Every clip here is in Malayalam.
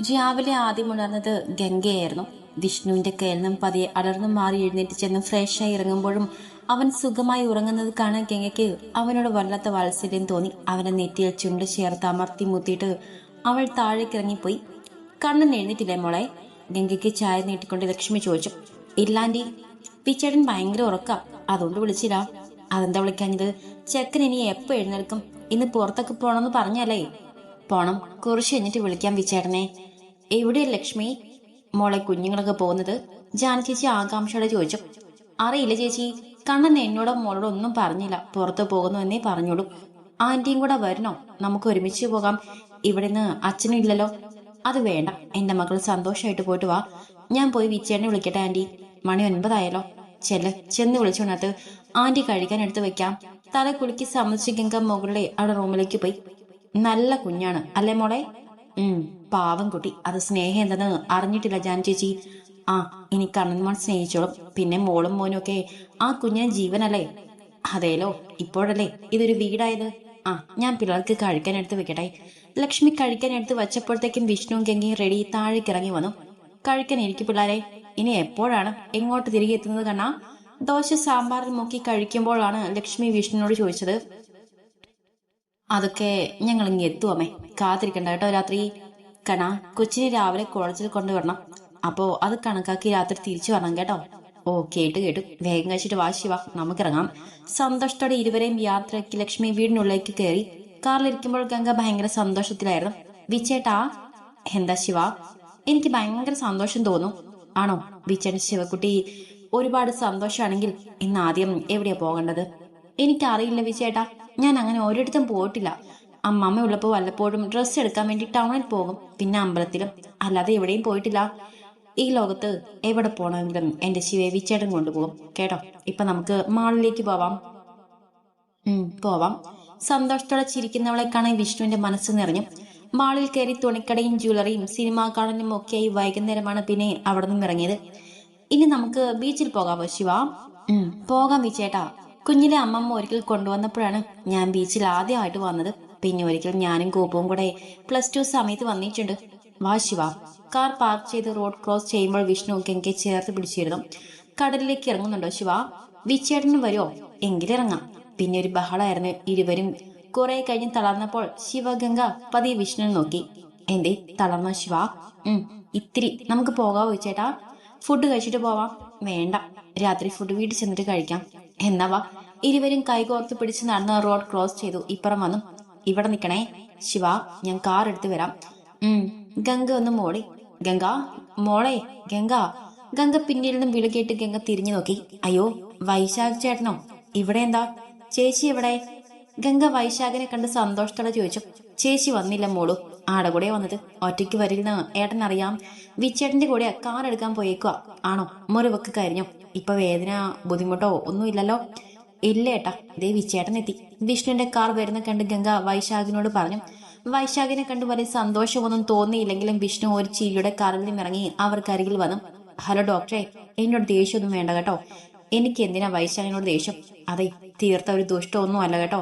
രാവിലെ ആദ്യം ഉണർന്നത് ഗംഗയായിരുന്നു. വിഷ്ണുവിന്റെ കേരളം പതിയെ അടർന്നു മാറി എഴുന്നേറ്റ് ചെന്ന് ഫ്രഷായി ഇറങ്ങുമ്പോഴും അവൻ സുഖമായി ഉറങ്ങുന്നത് കാണാൻ ഗംഗയ്ക്ക് അവനോട് വല്ലാത്ത വാത്സല്യം തോന്നി. അവനെ നെറ്റിയിൽ ചുണ്ട് ചേർത്ത് അമർത്തി മുത്തിയിട്ട് അവൾ താഴേക്ക് ഇറങ്ങിപ്പോയി. കണ്ണൻ എഴുന്നേറ്റില്ലേ മോളെ? ഗംഗയ്ക്ക് ചായ നീട്ടിക്കൊണ്ട് ലക്ഷ്മി ചോദിച്ചു. ഇല്ലാണ്ടി പിച്ചേട്ടൻ ഭയങ്കര ഉറക്ക. അതുകൊണ്ട് വിളിച്ചില്ല അതെന്താ വിളിക്കാഞ്ഞത്? ചെക്കൻ ഇനി എപ്പോ എഴുന്നേൽക്കും? ഇന്ന് പുറത്തൊക്കെ പോണമെന്ന് പറഞ്ഞല്ലേ? പോണം. കുറച്ച് കഴിഞ്ഞിട്ട് വിളിക്കാം വിച്ചേട്ടനെ എവിടെയാ ലക്ഷ്മി? മോളെ കുഞ്ഞുങ്ങളൊക്കെ പോകുന്നത്? ജാന ചേച്ചി ആകാംക്ഷയോടെ ചോദിച്ചു. അറിയില്ല ചേച്ചി. കണ്ണൻ എന്നോടോ മോളോടോ ഒന്നും പറഞ്ഞില്ല. പുറത്തു പോകുന്നു എന്നേ പറഞ്ഞോളൂ. ആന്റിയും കൂടെ വരണോ? നമുക്ക് ഒരുമിച്ച് പോകാം. ഇവിടെ നിന്ന് അച്ഛനും ഇല്ലല്ലോ. അത് വേണ്ട. എന്റെ മകൾ സന്തോഷമായിട്ട് പോയിട്ട് വാ. ഞാൻ പോയി വിച്ചേണ്ടി വിളിക്കട്ടെ ആന്റി. മണി ഒൻപതായാലോ ചെല്ല്. ചെന്ന് വിളിച്ചുകൊണ്ടത് ആന്റി കഴിക്കാൻ എടുത്ത് വെക്കാം. തല കുളിക്ക് സമ്മതിച്ച് മുകളിലെ അവിടെ റൂമിലേക്ക് പോയി. നല്ല കുഞ്ഞാണ്. അല്ലേ മോളെ? പാവം കുട്ടി. അത് സ്നേഹം എന്തെന്ന് അറിഞ്ഞിട്ടില്ല ജാൻ ചേച്ചി. ആ ഇനി കണ്ണന്മാർ സ്നേഹിച്ചോളും. പിന്നെ മോളും മോനും ഒക്കെ ആ കുഞ്ഞിന് ജീവനല്ലേ? അതേലോ ഇപ്പോഴല്ലേ? ഇതൊരു വീടായത്. ആ ഞാൻ പിള്ളേർക്ക് കഴിക്കാൻ എടുത്ത് വെക്കട്ടെ. ലക്ഷ്മി കഴിക്കാൻ എടുത്ത് വച്ചപ്പോഴത്തേക്കും വിഷ്ണുവും ഗംഗയും റെഡി താഴേക്ക് ഇറങ്ങി വന്നു. കഴിക്കാൻ ഇരിക്കും പിള്ളേരെ ഇനി എപ്പോഴാണ്? എങ്ങോട്ട് തിരികെ എത്തുന്നത് കണ്ണാ? ദോശ സാമ്പാറിൽ മുക്കി കഴിക്കുമ്പോഴാണ് ലക്ഷ്മി വിഷ്ണുവിനോട് ചോദിച്ചത്. അതൊക്കെ ഞങ്ങൾ ഇങ്ങ് കാത്തിരിക്കണ്ട കേട്ടോ രാത്രി. കണ കൊച്ചിനെ രാവിലെ കോളേജിൽ കൊണ്ടുവരണം. അപ്പോ അത് കണക്കാക്കി രാത്രി തിരിച്ചു വരണം കേട്ടോ. ഓ കേട്ടു കേട്ടു. വേഗം കഴിച്ചിട്ട് വാ ശിവ. നമുക്കിറങ്ങാം. സന്തോഷത്തോടെ ഇരുവരെയും യാത്രയ്ക്ക് ലക്ഷ്മി വീടിനുള്ളിലേക്ക് കയറി. കാറിലിരിക്കുമ്പോൾ ഗംഗ ഭയങ്കര സന്തോഷത്തിലായിരുന്നു. വിച്ചേട്ടാ എന്താ ശിവ? എനിക്ക് ഭയങ്കര സന്തോഷം തോന്നും. ആണോ? വിച്ചേട്ടൻ ശിവക്കുട്ടി ഒരുപാട് സന്തോഷമാണെങ്കിൽ ഇന്ന് ആദ്യം എവിടെയാ പോകേണ്ടത്? എനിക്കറിയില്ല വിച്ചേട്ടാ. ഞാൻ അങ്ങനെ ഒരിടത്തും പോയിട്ടില്ല. അമ്മമ്മ ഉള്ളപ്പോ വല്ലപ്പോഴും ഡ്രസ്സ് എടുക്കാൻ വേണ്ടി ടൗണിൽ പോകും. പിന്നെ അമ്പലത്തിലും. അല്ലാതെ എവിടെയും പോയിട്ടില്ല. ഈ ലോകത്ത് എവിടെ പോകണമെങ്കിലും എന്റെ ശിവയെ വിച്ചേട്ടൻ കൊണ്ടുപോകും. കേട്ടോ? ഇപ്പൊ നമുക്ക് മാളിലേക്ക് പോവാം. ഉം പോവാം. സന്തോഷത്തോടെ ചിരിക്കുന്നവളെ കാണാൻ വിഷ്ണുവിന്റെ മനസ്സ് നിറഞ്ഞു. മാളിൽ കയറി തുണിക്കടയും ജ്വല്ലറിയും സിനിമാ കാണലും ഒക്കെയായി വൈകുന്നേരമാണ് പിന്നെ അവിടെ നിന്നും ഇറങ്ങിയത്. ഇനി നമുക്ക് ബീച്ചിൽ പോകാമോ ശിവ? പോകാം വിച്ചേട്ടാ കുഞ്ഞിലെ അമ്മമ്മ ഒരിക്കൽ കൊണ്ടുവന്നപ്പോഴാണ് ഞാൻ ബീച്ചിൽ ആദ്യമായിട്ട് വന്നത്. പിന്നെ ഒരിക്കൽ ഞാനും ഗോപവും കൂടെ പ്ലസ് ടു സമയത്ത് വന്നിട്ടുണ്ട്. വാ ശിവ. കാർ പാർക്ക് ചെയ്ത് റോഡ് ക്രോസ് ചെയ്യുമ്പോൾ വിഷ്ണു ഗംഗയെ ചേർത്ത് പിടിച്ചിരുന്നു. കടലിലേക്ക് ഇറങ്ങുന്നുണ്ടോ ശിവ? വിച്ചേട്ടനും വരുമോ എങ്കിലിറങ്ങാം പിന്നെ ഒരു ബഹളായിരുന്നു ഇരുവരും. കുറെ കഴിഞ്ഞ് തളർന്നപ്പോൾ ശിവഗംഗ പതിയെ വിഷ്ണു നോക്കി. എന്തേ? തളർന്ന ശിവ? ഉം ഇത്തിരി. നമുക്ക് പോകാവോ ചേട്ടാ? ഫുഡ് കഴിച്ചിട്ട് പോവാം. വേണ്ട. രാത്രി ഫുഡ് വീട്ടിൽ ചെന്നിട്ട് കഴിക്കാം. എന്നാവാ ഇരുവരും കൈകോർത്ത് പിടിച്ച് നടന്ന് റോഡ് ക്രോസ് ചെയ്തു. ഇപ്പുറം വന്നു. ഇവിടെ നിക്കണേ. ശിവ ഞാൻ കാർ എടുത്ത് വരാം. ഉം ഗംഗ ഒന്ന് മോളി. ഗംഗ മോളെ ഗംഗ. ഗംഗ പിന്നിൽ നിന്നും വിളി കേട്ട് ഗംഗ തിരിഞ്ഞു നോക്കി. അയ്യോ വൈശാഖ് ചേട്ടനോ? ഇവിടെ എന്താ? ചേച്ചി എവിടെ? ഗംഗ വൈശാഖിനെ കണ്ട് സന്തോഷത്തോടെ ചോദിച്ചു. ചേച്ചി വന്നില്ല മോളു. ആടെ കൂടെ വന്നത്? ഒറ്റയ്ക്ക് വരില്ലെന്ന് ഏട്ടൻ അറിയാം. വിച്ചേട്ടന്റെ കൂടെ കാർ എടുക്കാൻ പോയേക്കുക ആണോ? മുറിവൊക്കെ കഴിഞ്ഞോ. ഇപ്പൊ വേദന ബുദ്ധിമുട്ടോ ഒന്നുമില്ലല്ലോ. ഇല്ല ഏട്ടാ ദേ വിച്ചേട്ടൻ എത്തി വിഷ്ണുവിന്റെ കാർ വരുന്ന കണ്ട് ഗംഗ വൈശാഖിനോട് പറഞ്ഞു വൈശാഖിനെ കണ്ട് വലിയ സന്തോഷമൊന്നും തോന്നിയില്ലെങ്കിലും വിഷ്ണു ഒരു ചീലിയുടെ കാറിൽ നിന്നിറങ്ങി അവർക്കരികിൽ വന്നു. ഹലോ ഡോക്ടറെ എന്നോട് ദേഷ്യമൊന്നും വേണ്ട കേട്ടോ. എനിക്ക് എന്തിനാ വൈശാഖിനോട് ദേഷ്യം? അതെ തീർത്ത ഒരു ദുഷ്ടമൊന്നും അല്ല കേട്ടോ.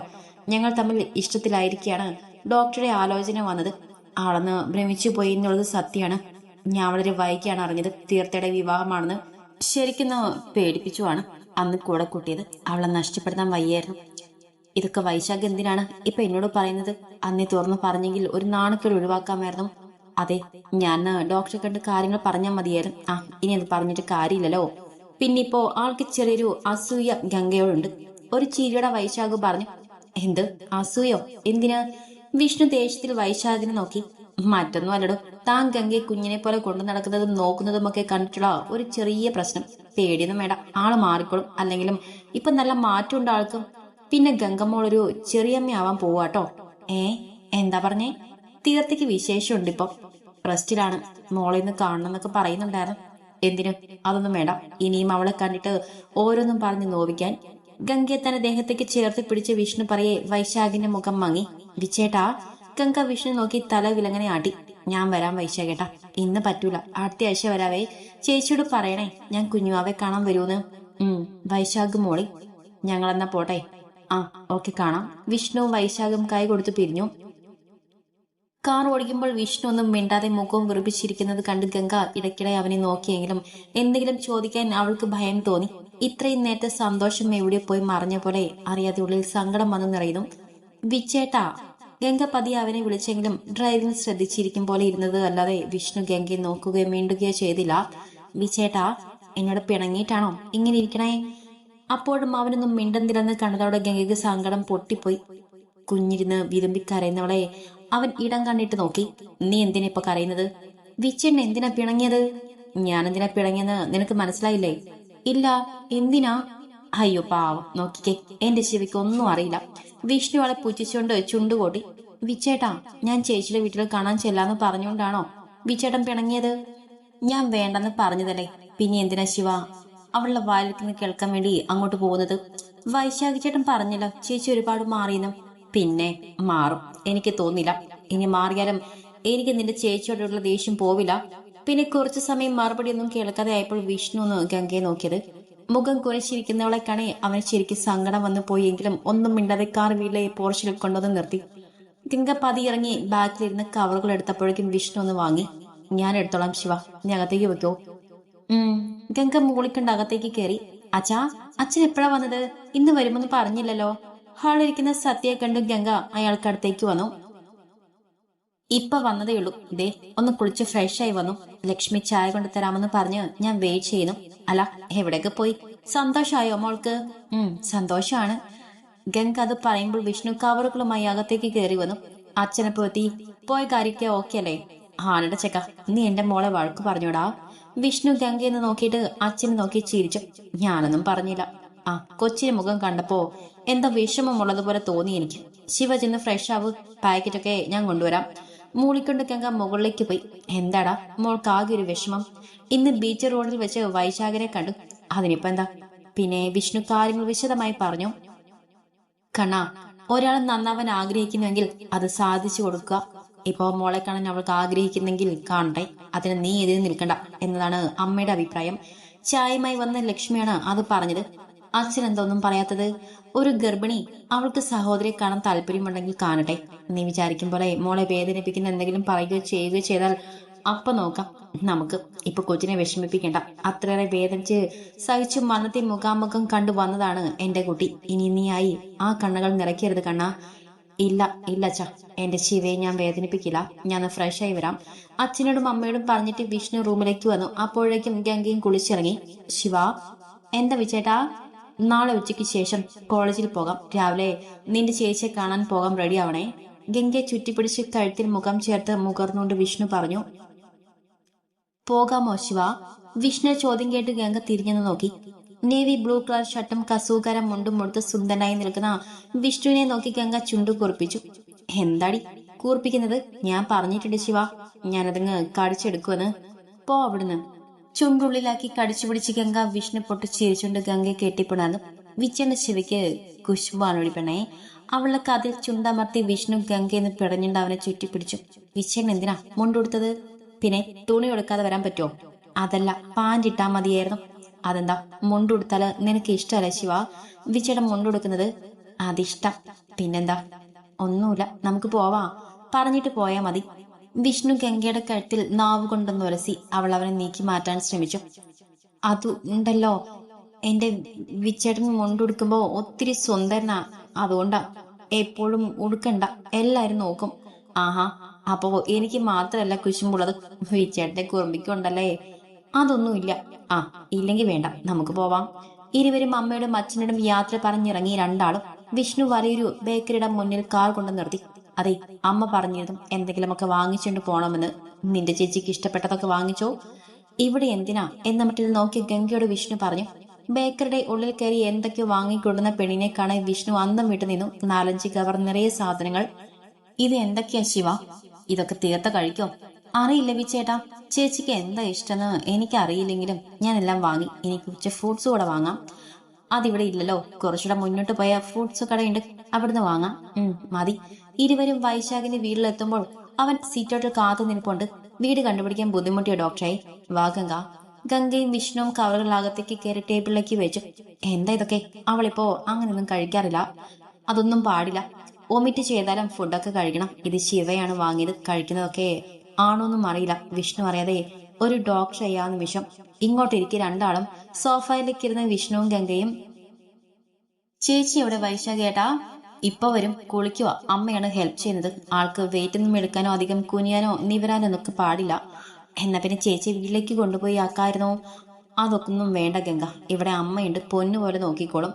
ഞങ്ങൾ തമ്മിൽ ഇഷ്ടത്തിലായിരിക്കാണ് ഡോക്ടറുടെ ആലോചന വന്നത്. ആളെന്ന് ഭ്രമിച്ചു പോയി എന്നുള്ളത് സത്യമാണ്. ഞാൻ വളരെ വൈകിയാണ് അറിഞ്ഞത്. തീർത്ഥയുടെ വിവാഹമാണെന്ന് ശരിക്കും പേടിപ്പിച്ചുവാണ് അന്ന് കൂടെ കൂട്ടിയത് അവളെ നഷ്ടപ്പെടുത്താൻ വയ്യായിരുന്നു. ഇതൊക്കെ വൈശാഖ് എന്തിനാണ് ഇപ്പൊ എന്നോട് പറയുന്നത്? അന്നേ തുറന്നു പറഞ്ഞെങ്കിൽ ഒരു നാണക്കേട് ഒഴിവാക്കാമായിരുന്നു. അതെ ഞാൻ ഡോക്ടറെ കണ്ട് കാര്യങ്ങൾ പറഞ്ഞാൽ മതിയായിരുന്നു. ആ ഇനി അത് പറഞ്ഞിട്ട് കാര്യമില്ലല്ലോ. പിന്നിപ്പോ ആൾക്ക് ചെറിയൊരു അസൂയ ഗംഗയോടുണ്ട്. ഒരു ചിരിയുടെ വൈശാഖ് പറഞ്ഞു എന്ത്? അസൂയോ? എന്തിനാ? വിഷ്ണു ദേശത്തിൽ വൈശാഖിനെ നോക്കി. മറ്റൊന്നും അല്ലടോ. താൻ ഗംഗയെ കുഞ്ഞിനെ പോലെ കൊണ്ടു നടക്കുന്നതും നോക്കുന്നതും ഒക്കെ കണ്ടിട്ടുള്ള ഒരു ചെറിയ പ്രശ്നം. പേടിയൊന്നും വേണ്ട. ആൾ മാറിക്കോളും. അല്ലെങ്കിലും ഇപ്പൊ നല്ല മാറ്റമുണ്ട് ആൾക്കും. പിന്നെ ഗംഗമ്മോളൊരു ചെറിയമ്മയാവാൻ പോവാട്ടോ. ഏ? എന്താ പറഞ്ഞേ? തീർത്തിക്ക് വിശേഷമുണ്ട് ഇപ്പൊ. റെസ്റ്റിലാണ്. മോളെ ഇന്ന് കാണണം എന്നൊക്കെ പറയുന്നുണ്ടായിരുന്നു. എന്തിനു? അതൊന്നും വേണ്ട. ഇനിയും അവളെ കണ്ടിട്ട് ഓരോന്നും പറഞ്ഞ് നോവിക്കാൻ. ഗംഗയെ തന്നെ ദേഹത്തേക്ക് ചേർത്ത് പിടിച്ച് വിഷ്ണു പറയെ വൈശാഖിന്റെ മുഖം മങ്ങി. വിച്ചേട്ടാ ഗംഗ വിഷ്ണു നോക്കി തല വിലങ്ങനെ ആട്ടി. ഞാൻ വരാൻ വരാം വൈശാഖേട്ടാ ഇന്ന് പറ്റൂല. അടുത്ത ആഴ്ച വരാവേ. ചേച്ചിയോട് പറയണേ ഞാൻ കുഞ്ഞുവാവെ കാണാൻ വരൂന്ന് ഉം വൈശാഖ് മോളി. ഞങ്ങളെന്നാ പോട്ടെ. ആ ഓക്കെ കാണാം. വിഷ്ണുവും വൈശാഖും കൈ കൊടുത്ത് പിരിഞ്ഞു. കാർ ഓടിക്കുമ്പോൾ വിഷ്ണു ഒന്നും മിണ്ടാതെ മുഖവും വിറപ്പിച്ചിരിക്കുന്നത് കണ്ട് ഗംഗ ഇടയ്ക്കിടെ അവനെ നോക്കിയെങ്കിലും എന്തെങ്കിലും ചോദിക്കാൻ അവൾക്ക് ഭയം തോന്നി. ഇത്രയും നേരത്തെ സന്തോഷം എവിടെ പോയി മറഞ്ഞ പോലെ അറിയാതെ ഉള്ളിൽ സങ്കടം വന്നു നിറയുന്നു. വിച്ചേട്ടാ ഗംഗ പതി അവനെ വിളിച്ചെങ്കിലും ഡ്രൈവിംഗ് ശ്രദ്ധിച്ചിരിക്കും പോലെ ഇരുന്നത് അല്ലാതെ വിഷ്ണു ഗംഗയെ നോക്കുകയോ മീണ്ടുകയോ ചെയ്തില്ല. വിചേട്ടാ എന്നോട് പിണങ്ങിയിട്ടാണോ ഇങ്ങനെ ഇരിക്കണേ? അപ്പോഴും അവനൊന്നും മിണ്ടുന്നില്ലെന്ന് കണ്ടതോടെ ഗംഗയ്ക്ക് സങ്കടം പൊട്ടിപ്പോയി. കുഞ്ഞിരുന്ന് വിരുമ്പി കരയുന്നവളെ അവൻ ഇടം കണ്ടിട്ട് നോക്കി. നീ എന്തിനാ ഇപ്പൊ കരയുന്നത്? വിച്ചെണ്ണ എന്തിനാ പിണങ്ങിയത്? ഞാൻ എന്തിനാ പിണങ്ങിയെന്ന് നിനക്ക് മനസ്സിലായില്ലേ? ഇല്ല എന്തിനാ? അയ്യോ പാവം. നോക്കിക്കേ എന്റെ ശിവയ്ക്ക് ഒന്നും അറിയില്ല. വിഷ്ണു അവളെ പുച്ഛിച്ചുകൊണ്ട് ചുണ്ടുകൂട്ടി വിച്ചേട്ടാ ഞാൻ ചേച്ചിയുടെ വീട്ടിൽ കാണാൻ ചെല്ലാന്ന് പറഞ്ഞുകൊണ്ടാണോ വിച്ചേട്ടൻ പിണങ്ങിയത്? ഞാൻ വേണ്ടെന്ന് പറഞ്ഞതല്ലേ. പിന്നെ എന്തിനാ ശിവ? അവളുടെ വായിലിരിക്കുന്ന കേൾക്കാൻ വേണ്ടി അങ്ങോട്ട് പോകുന്നത്. വൈശാഖി ചേട്ടൻ പറഞ്ഞല്ലോ ചേച്ചി ഒരുപാട് മാറിയെന്നും. പിന്നെ മാറും. എനിക്ക് തോന്നില്ല ഇനി മാറിയാലും എനിക്ക് നിന്റെ ചേച്ചിയോടുള്ള ദേഷ്യം പോവില്ല. പിന്നെ കുറച്ചു സമയം മറുപടി ഒന്നും കേൾക്കാതെ ആയപ്പോൾ വിഷ്ണു ഒന്ന് ഗംഗയെ നോക്കിയത്. മുഖം കുരച്ചിരിക്കുന്നവളെ കാണെ അവന് ശരിക്കും സങ്കടം വന്നു പോയെങ്കിലും ഒന്നും മിണ്ടാതെ കാർ വീട്ടിലെ പോർച്ചിൽ കൊണ്ടുവന്ന് നിർത്തി. ഗംഗ പതി ഇറങ്ങി ബാക്കിലിരുന്ന് കവറുകൾ എടുത്തപ്പോഴേക്കും വിഷ്ണു ഒന്ന് വാങ്ങി. ഞാൻ എടുത്തോളാം ശിവ നീ അകത്തേക്ക് വെക്കോ. ഉം ഗംഗ മുകളിക്കൊണ്ട് അകത്തേക്ക് കയറി അച്ഛാ അച്ഛൻ എപ്പോഴാ വന്നത്? ഇന്ന് വരുമെന്ന് പറഞ്ഞില്ലല്ലോ. ഹാളിരിക്കുന്ന സത്യയെ കണ്ട് ഗംഗ അയാൾക്ക് അടുത്തേക്ക് വന്നു. ഇപ്പൊ വന്നതേ ഉള്ളൂ. ദേ ഒന്ന് കുളിച്ച് ഫ്രഷ് ആയി വന്നു. ലക്ഷ്മി ചായ കൊണ്ട് തരാമെന്ന് പറഞ്ഞ് ഞാൻ വെയിറ്റ് ചെയ്യുന്നു. അല്ല എവിടെയൊക്കെ പോയി? സന്തോഷമായോ മോൾക്ക്? ഉം സന്തോഷാണ്. ഗംഗ അത് പറയുമ്പോൾ വിഷ്ണു കവറുകളുമായി അകത്തേക്ക് കയറി വന്നു. അച്ഛനെ പോത്തി പോയ കാര്യക്ക ഓക്കെ അല്ലേ? ആനയുടെ ചെക്ക നീ എന്റെ മോളെ വഴക്ക് പറഞ്ഞോടാ. വിഷ്ണു ഗംഗയെന്ന് നോക്കിയിട്ട് അച്ഛനെ നോക്കി ചിരിച്ചു. ഞാനൊന്നും പറഞ്ഞില്ല. ആ കൊച്ചിന് മുഖം കണ്ടപ്പോ എന്താ വിഷമമുള്ളതുപോലെ തോന്നി എനിക്ക്. ശിവ ചെന്ന് ഫ്രഷ് ആവ്. പാക്കറ്റൊക്കെ ഞാൻ കൊണ്ടുവരാം. മൂളിക്കൊണ്ട് ഗംഗ മുകളിലേക്ക് പോയി. എന്താടാ? മോൾക്ക് ആകെ ഒരു വിഷമം. ഇന്ന് ബീച്ച് റോഡിൽ വെച്ച് വൈശാഖനെ കണ്ടു. അതിനിപ്പോ എന്താ? പിന്നെ വിഷ്ണു കാര്യങ്ങൾ വിശദമായി പറഞ്ഞു. കണ്ണാ ഒരാൾ നന്നാവാൻ ആഗ്രഹിക്കുന്നുവെങ്കിൽ അത് സാധിച്ചു കൊടുക്കുക. ഇപ്പോ മോളെ കാണാൻ അവൾക്ക് ആഗ്രഹിക്കുന്നെങ്കിൽ കാണട്ടെ. അതിന് നീ എതിര് നിൽക്കണ്ട എന്നതാണ് അമ്മയുടെ അഭിപ്രായം. ചായമായി വന്ന ലക്ഷ്മിയാണ് അത് പറഞ്ഞത്. അച്ഛൻ എന്തൊന്നും പറയാത്തത്? ഒരു ഗർഭിണി അവൾക്ക് സഹോദരിയെ കാണാൻ താല്പര്യമുണ്ടെങ്കിൽ കാണട്ടെ നീ വിചാരിക്കും പോലെ മോളെ വേദനിപ്പിക്കുന്ന എന്തെങ്കിലും പറയുകയോ ചെയ്യുകയോ ചെയ്താൽ അപ്പൊ നോക്കാം. നമുക്ക് ഇപ്പൊ കൊച്ചിനെ വിഷമിപ്പിക്കേണ്ട. അത്രയേറെ വേദനിച്ച് സഹിച്ചു മരണത്തെ മുഖാമുഖം കണ്ടു വന്നതാണ് എന്റെ കുട്ടി. ഇനി നീയായി ആ കണ്ണുകൾ നിറയ്ക്കരുത് കണ്ണ. ഇല്ല ഇല്ല അച്ഛ. എന്റെ ശിവയെ ഞാൻ വേദനിപ്പിക്കില്ല. ഞാൻ ഫ്രഷ് ആയി വരാം. അച്ഛനോടും അമ്മയോടും പറഞ്ഞിട്ട് വിഷ്ണു റൂമിലേക്ക് വന്നു. അപ്പോഴേക്കും ഗംഗയും കുളിച്ചിറങ്ങി. ശിവ എന്താ വിച്ചേട്ടാ നാളെ ഉച്ചയ്ക്ക് ശേഷം കോളേജിൽ പോകാം. രാവിലെ നിന്റെ ചേച്ചിയെ കാണാൻ പോകാൻ റെഡി ആവണേ. ഗംഗയെ ചുറ്റിപ്പിടിച്ച് കഴുത്തിൽ മുഖം ചേർത്ത് മുകർന്നുകൊണ്ട് വിഷ്ണു പറഞ്ഞു പോകാമോ ശിവ? വിഷ്ണു ചോദ്യം കേട്ട് ഗംഗ തിരിഞ്ഞെന്ന് നോക്കി. നേവി ബ്ലൂ കളർ ഷർട്ടും കസൂകരം മുണ്ടും മുടുത്ത് സുന്ദരനായി നിൽക്കുന്ന വിഷ്ണുവിനെ നോക്കി ഗംഗ ചുണ്ടു കുറിപ്പിച്ചു. എന്താടി? കൂർപ്പിക്കുന്നത് ഞാൻ പറഞ്ഞിട്ടുണ്ട് ശിവ. ഞാനതങ്ങ് കടിച്ചെടുക്കുമെന്ന് പോ അവിടുന്ന്. ചുണ്ടുള്ളിലാക്കി കടിച്ചു പിടിച്ച് ഗംഗ വിഷ്ണു പൊട്ടി ചിരിച്ചുകൊണ്ട് ഗംഗയെ കെട്ടിപ്പിണർന്നു. വിച്ചന്റെ ശിവയ്ക്ക് കുശുമ്പാണൊഴി പെണ്ണേ. അവളുടെ കഥയിൽ ചുണ്ടമർത്തി വിഷ്ണു ഗംഗയെന്ന് പിടഞ്ഞുണ്ട് അവനെ ചുറ്റിപ്പിടിച്ചു. വിച്ചൻ എന്തിനാ മുണ്ടുടുത്തത് പിന്നെ തുണി കൊടുക്കാതെ വരാൻ പറ്റുമോ അതല്ല പാന്റ് ഇട്ടാ മതിയായിരുന്നു. അതെന്താ മുണ്ടുടുത്താൽ നിനക്ക് ഇഷ്ടമല്ല ശിവ? വിച്ചയുടെ മുണ്ടുടുക്കുന്നത് അതിഷ്ടം. പിന്നെന്താ? ഒന്നുമില്ല നമുക്ക് പോവാ. പറഞ്ഞിട്ട് പോയാ മതി. വിഷ്ണു ഗംഗയുടെ കഴുത്തിൽ നാവ് കൊണ്ടൊന്ന് ഉരസി അവൾ അവനെ നീക്കി മാറ്റാൻ ശ്രമിച്ചു. അതുണ്ടല്ലോ എന്റെ വിച്ചേട്ടൻ മുണ്ടുടുക്കുമ്പോ ഒത്തിരി സുന്ദരനാ. അതുകൊണ്ടാ എപ്പോഴും ഉടുക്കണ്ട. എല്ലാരും നോക്കും. ആഹാ. അപ്പോ എനിക്ക് മാത്രല്ല കുശുമ്പുള്ളത്. വിച്ചേട്ടന്റെ കുറുമ്പിക്കുണ്ടല്ലേ? അതൊന്നുമില്ല ആ ഇല്ലെങ്കിൽ വേണ്ട. നമുക്ക് പോവാം. ഇരുവരും അമ്മയോടും അച്ഛനോടും യാത്ര പറഞ്ഞിറങ്ങി രണ്ടാളും വിഷ്ണു വലിയൊരു ബേക്കറിയുടെ മുന്നിൽ കാർ കൊണ്ട് നിർത്തി. അതെ അമ്മ പറഞ്ഞതും എന്തെങ്കിലുമൊക്കെ വാങ്ങിച്ചുകൊണ്ട് പോണമെന്ന് നിന്റെ ചേച്ചിക്ക് ഇഷ്ടപ്പെട്ടതൊക്കെ വാങ്ങിച്ചോ. ഇവിടെ എന്തിനാ? എന്ന മട്ടിൽ നോക്കി ഗംഗയോട് വിഷ്ണു പറഞ്ഞു ബേക്കറുടെ ഉള്ളിൽ കയറി എന്തൊക്കെയോ വാങ്ങിക്കൊടുന്ന പെണ്ണിനെ കാണാൻ വിഷ്ണു അന്തം വിട്ടു നിന്നു. നാലഞ്ച് കവർ നിറയെ സാധനങ്ങൾ. ഇത് എന്തൊക്കെയാ ശിവ? ഇതൊക്കെ തീർത്ത കഴിക്കോ? അറിയില്ല വിച്ചേട്ടാ ചേച്ചിക്ക് എന്താ ഇഷ്ടമെന്ന് ഞാൻ എല്ലാം വാങ്ങി. എനിക്ക് കുറച്ച് ഫ്രൂട്ട്സ് കൂടെ വാങ്ങാം. അതിവിടെ ഇല്ലല്ലോ. കുറച്ചുകൂടെ മുന്നോട്ട് പോയ ഫ്രൂട്ട്സ് കടയുണ്ട്. അവിടുന്ന് വാങ്ങാം. മതി. ഇരുവരും വൈശാഖിന്റെ വീട്ടിലെത്തുമ്പോൾ അവൻ സീറ്റോട്ടിൽ കാത്തു നിൽപ്പുണ്ട്. വീട് കണ്ടുപിടിക്കാൻ ബുദ്ധിമുട്ടിയ ഡോക്ടറെ വാ ഗംഗ. ഗംഗയും വിഷ്ണുവും കവറുകളകത്തേക്ക് കയറി ടേബിളിലേക്ക് വെച്ചു. എന്താ ഇതൊക്കെ? അവളിപ്പോ അങ്ങനെയൊന്നും കഴിക്കാറില്ല. അതൊന്നും പാടില്ല. ഒമിറ്റ് ചെയ്താലും ഫുഡൊക്കെ കഴിക്കണം. ഇത് ശിവയാണ് വാങ്ങിയത്. കഴിക്കുന്നതൊക്കെ ആണോന്നും അറിയില്ല. വിഷ്ണു അറിയാതെ ഒരു ഡോക്ടർ ചെയ്യാവുന്ന നിമിഷം ഇങ്ങോട്ടിരിക്കെ രണ്ടാളും സോഫയിലേക്ക് ഇരുന്ന് വിഷ്ണുവും ഗംഗയും ചേച്ചി എവിടെ? വൈശാഖേട്ടാ ഇപ്പൊ വരും കുളിക്കുക അമ്മയാണ് ഹെൽപ്പ് ചെയ്യുന്നത്. ആൾക്ക് വെയിറ്റ് ഒന്നും എടുക്കാനോ അധികം കുനിയാനോ നിവരാനോ ഒന്നും പാടില്ല. എന്നാ പിന്നെ ചേച്ചി വീട്ടിലേക്ക് കൊണ്ടുപോയി ആക്കായിരുന്നോ? അതൊക്കെ ഒന്നും വേണ്ട ഗംഗ. ഇവിടെ അമ്മയുണ്ട്. പൊന്നുപോലെ നോക്കിക്കോളും.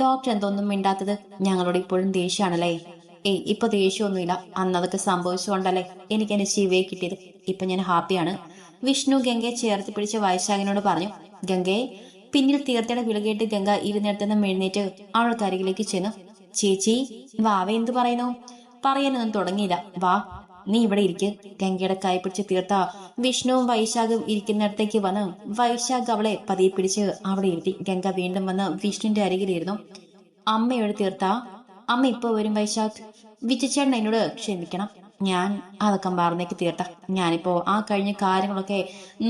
ഡോക്ടർ എന്തൊന്നും മിണ്ടാത്തത്. ഞങ്ങളോട് ഇപ്പോഴും ദേഷ്യമാണല്ലേ? ഏയ് ഇപ്പൊ ദേഷ്യമൊന്നുമില്ല. അന്ന് അതൊക്കെ സംഭവിച്ചുകൊണ്ടല്ലേ എനിക്ക് എന്റെ ശിവയെ കിട്ടിയത്. ഇപ്പൊ ഞാൻ ഹാപ്പിയാണ്. വിഷ്ണു ഗംഗയെ ചേർത്ത് പിടിച്ച് വയശാഖിനോട് പറഞ്ഞു ഗംഗയെ പിന്നിൽ തീർത്ഥയുടെ വിളകേട്ട് ഗംഗ ഇരുന്നിടത്തുനിന്ന് എഴുന്നേറ്റ് അവൾക്ക് അരികിലേക്ക് ചെന്നു ചേച്ചി വാവ എന്തു പറയുന്നു? പറയാനൊന്നും തുടങ്ങിയില്ല. വാ നീ ഇവിടെ ഇരിക്ക്. ഗംഗയുടെ കൈ പിടിച്ച് തീർത്ത വിഷ്ണുവും വൈശാഖും ഇരിക്കുന്നിടത്തേക്ക് വന്ന് വൈശാഖ് അവളെ പതിയെ പിടിച്ച് അവിടെ ഇരുത്തി. ഗംഗ വീണ്ടും വന്ന് വിഷ്ണുവിന്റെ അരികിലിരുന്നു. അമ്മയോട് തീർത്ത അമ്മ ഇപ്പൊ വരും വൈശാഖ്. വിജച്ചേട്ടൻ എന്നോട് ക്ഷമിക്കണം. ഞാൻ അതൊക്കെ മറന്നേക്ക് തീർത്ത. ഞാനിപ്പോ ആ കഴിഞ്ഞ കാര്യങ്ങളൊക്കെ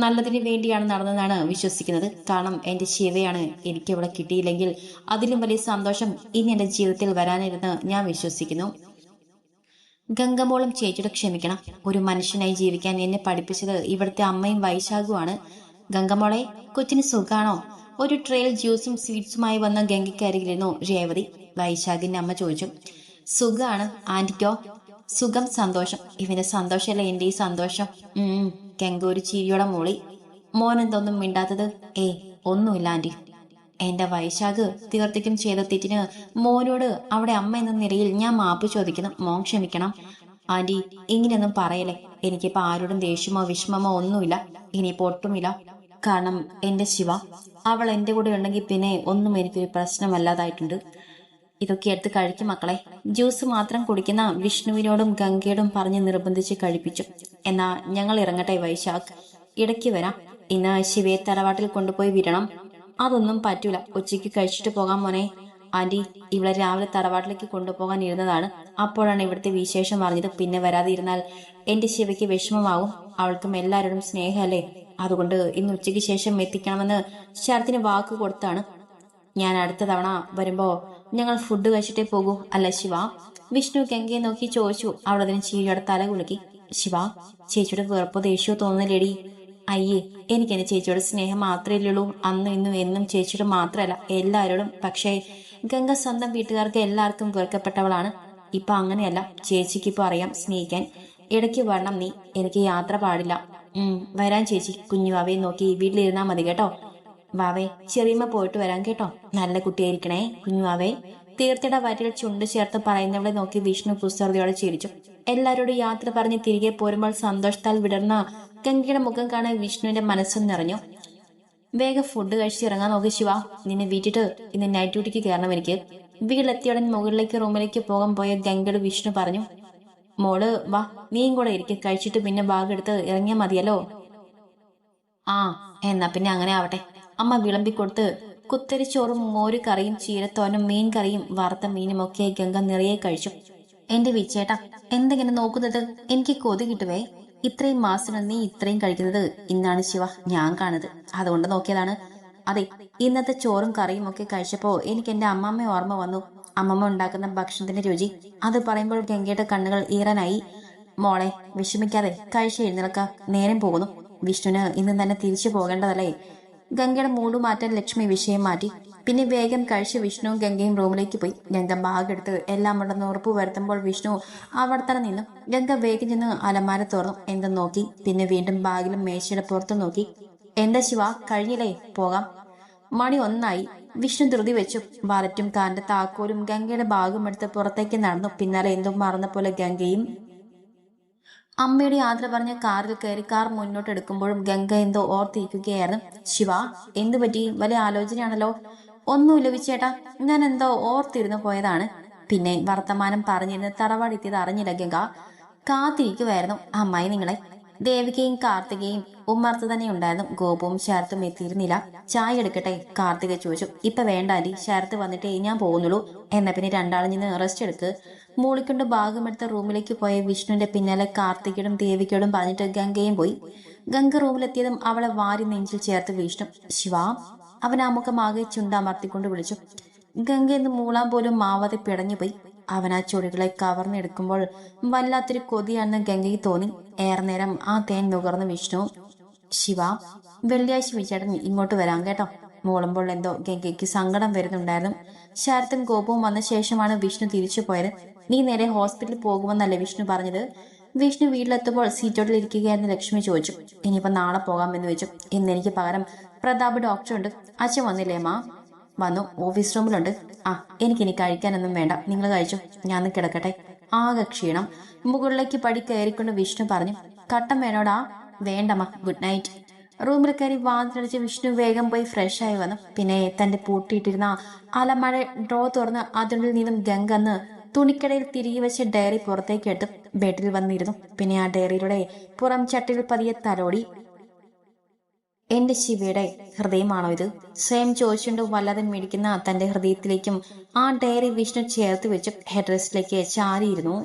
നല്ലതിന് വേണ്ടിയാണ് നടന്നതെന്നാണ് വിശ്വസിക്കുന്നത്. കാരണം എന്റെ ശിവയാണ് എനിക്ക് ഇവിടെ കിട്ടിയില്ലെങ്കിൽ അതിലും വലിയ സന്തോഷം ഇനി എന്റെ ജീവിതത്തിൽ വരാനിരുന്ന് ഞാൻ വിശ്വസിക്കുന്നു. ഗംഗമോളം ചേച്ചിയുടെ ക്ഷമിക്കണം. ഒരു മനുഷ്യനായി ജീവിക്കാൻ എന്നെ പഠിപ്പിച്ചത് ഇവിടുത്തെ അമ്മയും വൈശാഖുമാണ് ഗംഗമോളെ കൊച്ചിന് സുഖാണോ? ഒരു ട്രെയിൽ ജ്യൂസും സ്വീറ്റ്സുമായി വന്ന ഗംഗയ്ക്കരികിലിരുന്നു രേവതി. വൈശാഖിന്റെ അമ്മ ചോദിച്ചു. സുഖാണ് ആന്റിക്കോ. സുഖം സന്തോഷം. ഇവന്റെ സന്തോഷമല്ല എന്റെ ഈ സന്തോഷം. ഉം ഗംഗ ഒരു ചിരിയോടെ മൂളി. മോൻ എന്തൊന്നും മിണ്ടാത്തത്? ഏ ഒന്നുമില്ല ആന്റി എന്റെ വൈശാഖ് തീർത്തിക്കും ചെയ്ത തെറ്റിന് മോനോട് അവിടെ അമ്മ എന്ന നിലയിൽ ഞാൻ മാപ്പ് ചോദിക്കുന്നു മോൻ ക്ഷമിക്കണം. ആന്റി ഇങ്ങനെയൊന്നും പറയലേ എനിക്കിപ്പോ ആരോടും ദേഷ്യമോ വിഷമമോ ഒന്നുമില്ല. ഇനിയിപ്പോ ഒട്ടുമില്ല. കാരണം എന്റെ ശിവ. അവൾ എന്റെ കൂടെ ഉണ്ടെങ്കിൽ പിന്നെ ഒന്നും എനിക്കൊരു പ്രശ്നമല്ലാതായിട്ടുണ്ട് ഇതൊക്കെ എടുത്ത് കഴിക്കും മക്കളെ. ജ്യൂസ് മാത്രം കുടിക്കുന്ന വിഷ്ണുവിനോടും ഗംഗയോടും പറഞ്ഞ് നിർബന്ധിച്ച് കഴിപ്പിച്ചു. എന്നാ ഞങ്ങൾ ഇറങ്ങട്ടെ വൈശാഖ്. ഇടയ്ക്ക് വരാം. ഇന്ന് ശിവയെ തറവാട്ടിൽ കൊണ്ടുപോയി വിടണം. അതൊന്നും പറ്റൂല. ഉച്ചയ്ക്ക് കഴിച്ചിട്ട് പോകാൻ മോനെ. ആന്റി ഇവിടെ രാവിലെ തറവാട്ടിലേക്ക് കൊണ്ടുപോകാൻ ഇരുന്നതാണ്. അപ്പോഴാണ് ഇവിടുത്തെ വിശേഷം അറിഞ്ഞത് പിന്നെ വരാതിരുന്നാൽ എന്റെ ശിവയ്ക്ക് വിഷമമാവും. അവൾക്കും എല്ലാവരോടും സ്നേഹമല്ലേ? അതുകൊണ്ട് ഇന്ന് ഉച്ചയ്ക്ക് ശേഷം എത്തിക്കണമെന്ന് ശരത്തിന് വാക്ക് കൊടുത്താണ്. ഞാൻ അടുത്ത തവണ വരുമ്പോ ഞങ്ങൾ ഫുഡ് കഴിച്ചിട്ടേ പോകൂ അല്ല ശിവ? വിഷ്ണു ഗംഗയെ നോക്കി ചോദിച്ചു. അവളതിന് ചീരിയുടെ തല കുലുക്കി. ശിവ ചേച്ചിയുടെ വെറുപ്പോ ദേഷ്യമോ തോന്നുന്നില്ലേടി? അയ്യേ എനിക്ക് എന്റെ ചേച്ചിയുടെ സ്നേഹം മാത്രമേ ഉള്ളൂ അന്നും ഇന്നും എന്നും ചേച്ചിയുടെ മാത്രമല്ല എല്ലാവരോടും. പക്ഷേ ഗംഗ സ്വന്തം വീട്ടുകാർക്ക് എല്ലാവർക്കും വെറുക്കപ്പെട്ടവളാണ്. ഇപ്പൊ അങ്ങനെയല്ല. ചേച്ചിക്ക് ഇപ്പൊ അറിയാം സ്നേഹിക്കാൻ. ഇടയ്ക്ക് വരണം നീ. എനിക്ക് യാത്ര പാടില്ല. ഉം വരാൻ ചേച്ചി. കുഞ്ഞുവാവയെ നോക്കി വീട്ടിലിരുന്നാ മതി കേട്ടോ. വാവേ ചെറിയമ്മ പോയിട്ട് വരാൻ കേട്ടോ. നല്ല കുട്ടിയായിരിക്കണേ. കുഞ്ഞുവാവേ തീർത്ഥയുടെ വരികൾ ചുണ്ട് ചേർത്ത് പറയുന്നവളെ നോക്കി വിഷ്ണു കുസൃതിയോടെ ചിരിച്ചു. എല്ലാരോടും യാത്ര പറഞ്ഞ് തിരികെ പോരുമ്പോൾ സന്തോഷത്താൽ വിടർന്ന ഗംഗയുടെ മുഖം കാണാൻ വിഷ്ണുവിന്റെ മനസ്സും നിറഞ്ഞു. വേഗം ഫുഡ് കഴിച്ച് ഇറങ്ങാൻ നോക്കി ശിവ. നിന്നെ വീട്ടിട്ട് ഇന്ന് നൈറ്റ് ഡ്യൂട്ടിക്ക് കയറണം എനിക്ക്. വീട്ടിലെത്തിയുടൻ മുകളിലേക്ക് റൂമിലേക്ക് പോകാൻ പോയ ഗംഗയുടെ വിഷ്ണു പറഞ്ഞു മോൾ വാ. നീയും കൂടെ ഇരിക്കും. കഴിച്ചിട്ട് പിന്നെ ബാഗ് എടുത്ത് ഇറങ്ങിയാൽ മതിയല്ലോ. ആ എന്നാ പിന്നെ അങ്ങനെ ആവട്ടെ. അമ്മ വിളമ്പിക്കൊടുത്ത് കുത്തരിച്ചോറും മോര് കറിയും ചീരത്തോനും മീൻ കറിയും വറുത്ത മീനും ഒക്കെ ഗംഗ നിറയെ കഴിച്ചു. എന്റെ വിച്ചേട്ട എന്തെങ്ങനെ നോക്കുന്നത്? എനിക്ക് കൊതി കിട്ടുവേ ഇത്രയും മാസം നീ ഇത്രയും കഴിക്കുന്നത് ഇന്നാണ് ശിവ ഞാൻ കാണുന്നത്. അതുകൊണ്ട് നോക്കിയതാണ്. അതെ ഇന്നത്തെ ചോറും കറിയും ഒക്കെ കഴിച്ചപ്പോ എനിക്ക് എന്റെ അമ്മമ്മ ഓർമ്മ വന്നു. അമ്മമ്മ ഉണ്ടാക്കുന്ന ഭക്ഷണത്തിന്റെ രുചി. അത് പറയുമ്പോൾ ഗംഗയുടെ കണ്ണുകൾ ഈറനായി. മോളെ വിഷമിക്കാതെ കഴിച്ച് എഴുന്നേൽക്ക. നേരം പോകുന്നു. വിഷ്ണുവിന് ഇന്ന് തന്നെ തിരിച്ചു പോകേണ്ടതല്ലേ? ഗംഗയുടെ മൂട് മാറ്റാൻ ലക്ഷ്മി വിഷയം മാറ്റി. പിന്നെ വേഗം കഴിച്ച് വിഷ്ണുവും ഗംഗയും റൂമിലേക്ക് പോയി. ഗംഗ ബാഗെടുത്ത് എല്ലാം ഉണ്ടെന്ന് ഉറപ്പ് വരുത്തുമ്പോൾ വിഷ്ണു അവിടെ തന്നെ നിന്നു. ഗംഗ വേഗം ചെന്ന് അലമാര തുറന്നു. എന്തും നോക്കി? പിന്നെ വീണ്ടും ബാഗിലും മേശയുടെ പുറത്തു നോക്കി. എന്താ ശിവ? കഴിഞ്ഞില്ലേ? പോകാം. മണി ഒന്നായി. വിഷ്ണു ധൃതി വെച്ചു. വാലറ്റും താന്റെ താക്കോലും ഗംഗയുടെ ബാഗും എടുത്ത് പുറത്തേക്ക് നടന്നു. പിന്നാലെ എന്തും മറന്ന പോലെ ഗംഗയും അമ്മയുടെ യാത്ര പറഞ്ഞ കാറിൽ കയറി കാർ മുന്നോട്ട് എടുക്കുമ്പോഴും ഗംഗ എന്തോ ഓർത്തിരിക്കുകയായിരുന്നു. ശിവ എന്തു പറ്റി? വലിയ ആലോചനയാണല്ലോ? ഒന്നുമില്ല വിച്ചേട്ടാ ഞാൻ എന്തോ ഓർത്തിരുന്നു പോയതാണ്. പിന്നെ വർത്തമാനം പറഞ്ഞിരുന്ന് തറവാടെത്തിയത് അറിഞ്ഞില്ല ഗംഗ. കാത്തിരിക്കുമായിരുന്നു അമ്മായി നിങ്ങളെ. ദേവികയും കാർത്തികയും ഉമ്മർത്ത് തന്നെ ഉണ്ടായിരുന്നു. ഗോപവും ശരത്തും എത്തിയിരുന്നില്ല. ചായ എടുക്കട്ടെ? കാർത്തിക ചോദിച്ചു. ഇപ്പൊ വേണ്ട അരി ശരത്ത് വന്നിട്ടേ ഞാൻ പോകുന്നുള്ളൂ. എന്നാ പിന്നെ രണ്ടാളും നിന്ന് റെസ്റ്റ് എടുക്ക്. മൂളിക്കൊണ്ട് ഭാഗമെടുത്ത റൂമിലേക്ക് പോയ വിഷ്ണുവിന്റെ പിന്നാലെ കാർത്തികയോടും ദേവികയോടും പറഞ്ഞിട്ട് ഗംഗയും പോയി. ഗംഗ റൂമിലെത്തിയതും അവളെ വാരി നെഞ്ചിൽ ചേർത്ത് വിഷ്ണു ശിവ അവൻ ആ മുഖമാകെ ചുണ്ടമർത്തിക്കൊണ്ട് വിളിച്ചു. ഗംഗ എന്ന് മൂളാൻ പോലും മാവാതെ പിടഞ്ഞുപോയി അവൻ ആ ചുടികളെ കവർന്നെടുക്കുമ്പോൾ വല്ലാത്തൊരു കൊതിയാണെന്ന് ഗംഗയ്ക്ക് തോന്നി. ഏറെ നേരം ആ തേൻ നുകർന്ന് വിഷ്ണു ശിവ വെള്ളിയാഴ്ച വിചേട്ടൻ ഇങ്ങോട്ട് വരാം കേട്ടോ. മൂളുമ്പോൾ എന്തോ ഗംഗയ്ക്ക് സങ്കടം വരുന്നുണ്ടായിരുന്നു. ശരത്തും കോപവും വന്ന ശേഷമാണ് വിഷ്ണു തിരിച്ചു പോയത്. നീ നേരെ ഹോസ്പിറ്റലിൽ പോകുമെന്നല്ലേ വിഷ്ണു പറഞ്ഞത്? വിഷ്ണു വീട്ടിലെത്തുമ്പോൾ സീറ്റോട്ടിൽ ഇരിക്കുകയായിരുന്നു ലക്ഷ്മി ചോദിച്ചു. ഇനിയിപ്പോ നാളെ പോകാമെന്ന് ചോദിച്ചു ഇന്ന് എനിക്ക് പകരം പ്രതാപ് ഡോക്ടറുണ്ട്. അച്ഛൻ വന്നില്ലേ മാ? വന്നു. ഓഫീസ് റൂമിലുണ്ട്. ആ എനിക്ക് എനിക്കിനി കഴിക്കാനൊന്നും വേണ്ട. നിങ്ങൾ കഴിച്ചു. ഞാൻ കിടക്കട്ടെ. ആകെ ക്ഷീണം. മുകളിലേക്ക് പടി കയറിക്കൊണ്ട് വിഷ്ണു പറഞ്ഞു. കട്ടം വേണോടാ? വേണ്ടമ്മ ഗുഡ് നൈറ്റ്. റൂമിൽ കയറി വാതിലടിച്ച് വിഷ്ണു വേഗം പോയി ഫ്രഷ് ആയി വന്നു. പിന്നെ തന്റെ പൂട്ടിയിട്ടിരുന്ന അലമഴ ഡ്രോ തുറന്ന് അതിനുള്ളിൽ നിന്നും ഗംഗന്ന് തുണിക്കടയിൽ തിരികെ വെച്ച് ഡയറി പുറത്തേക്ക് എടുത്ത് ബെഡിൽ വന്നിരുന്നു. പിന്നെ ആ ഡയറിയുടെ പുറം ചട്ടിൽ പതിയെ തലോടി. എന്റെ ശിവയുടെ ഹൃദയമാണോ ഇത്? സ്വയം ചോദിച്ചുകൊണ്ട് വല്ലാതെ മിടിക്കുന്ന തന്റെ ഹൃദയത്തിലേക്കും ആ ഡയറി വിഷ്ണു ചേർത്ത് വെച്ച് ഹെഡ്രസ്റ്റിലേക്ക് ചാരിയിരുന്നു.